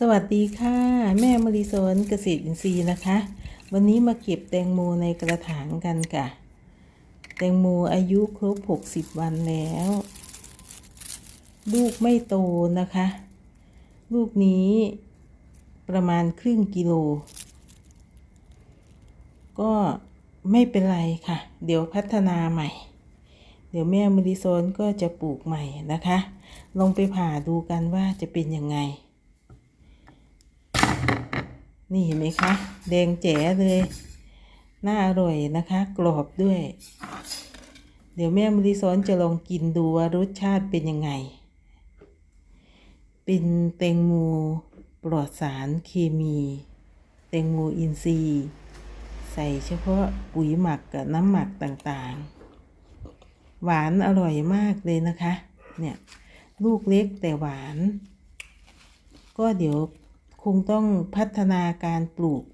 สวัสดีค่ะ แม่มริโซนเกษตรอินทรีย์นะคะ วันนี้มาเก็บแตงโมในกระถางกันค่ะ แตงโมอายุครบ 60 วันแล้ว ลูกไม่โตนะคะ ลูกนี้ประมาณครึ่งกิโล ก็ไม่เป็นไรค่ะ เดี๋ยวพัฒนาใหม่ เดี๋ยวแม่มริโซนก็จะปลูกใหม่นะคะ ลองไปผ่าดูกันว่าจะเป็นยังไง นี่เห็นไหมคะแดงแจ๋เลย น่าอร่อยนะคะ กรอบด้วย เดี๋ยวแม่มริซ้อนจะลองกินดูว่ารสชาติเป็นยังไง เป็นแตงโมปลอดสารเคมี แตงโมอินทรีย์ใส่เฉพาะปุ๋ยหมักกับน้ำหมักต่างๆ หวานอร่อยมากเลยนะคะ เนี่ย ลูกเล็กแต่หวาน ก็เดี๋ยว คงต้องพัฒนาการปลูก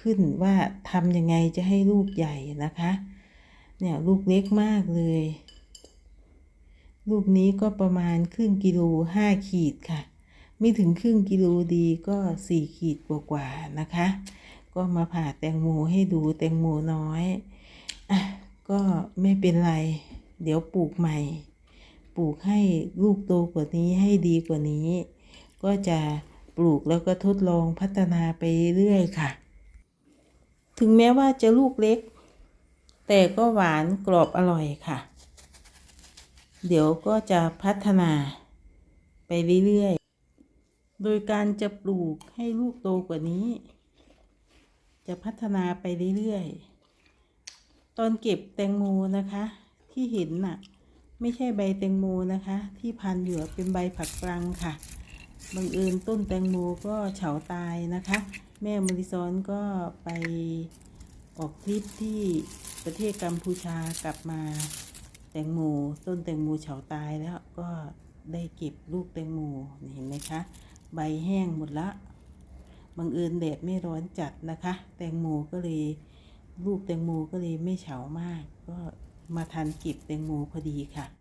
ขึ้นว่าทำยังไงจะให้ลูกใหญ่นะคะ เนี่ยลูกเล็กมากเลย ลูกนี้ก็ประมาณครึ่งกิโลห้าขีดค่ะ ไม่ถึงครึ่งกิโลดีก็สี่ขีดกว่าๆนะคะ ก็มาผ่าแตงโมให้ดูแตงโมน้อยอะก็ไม่เป็นไร เดี๋ยวปลูกใหม่ ปลูกให้ลูกโตกว่านี้ให้ดีกว่านี้ ก็จะ ลูกแล้วก็ทดลองพัฒนาไปเรื่อยค่ะ ถึงแม้ว่าจะลูกเล็ก แต่ก็หวานกรอบอร่อยค่ะ เดี๋ยวก็จะพัฒนาไปเรื่อยๆ โดยการจะปลูกให้ลูกโตกว่านี้ จะพัฒนาไปเรื่อยๆ ตอนเก็บแตงโมนะคะ ที่เห็นน่ะ ไม่ใช่ใบแตงโมนะคะ ที่พันอยู่เป็นใบผักปรังค่ะ บังเอิญต้นแตงโมก็เฉาตายนะคะ แม่มริซอนก็ไปออกทริปที่ประเทศกัมพูชากลับมาแตงโมต้นแตงโมเฉาตายแล้วก็ได้เก็บลูกแตงโมเห็นไหมคะ ใบแห้งหมดละบังเอิญแดดไม่ร้อนจัดนะคะ แตงโมก็เลยลูกแตงโมก็เลยไม่เฉามาก ก็มาทันเก็บแตงโมพอดีค่ะ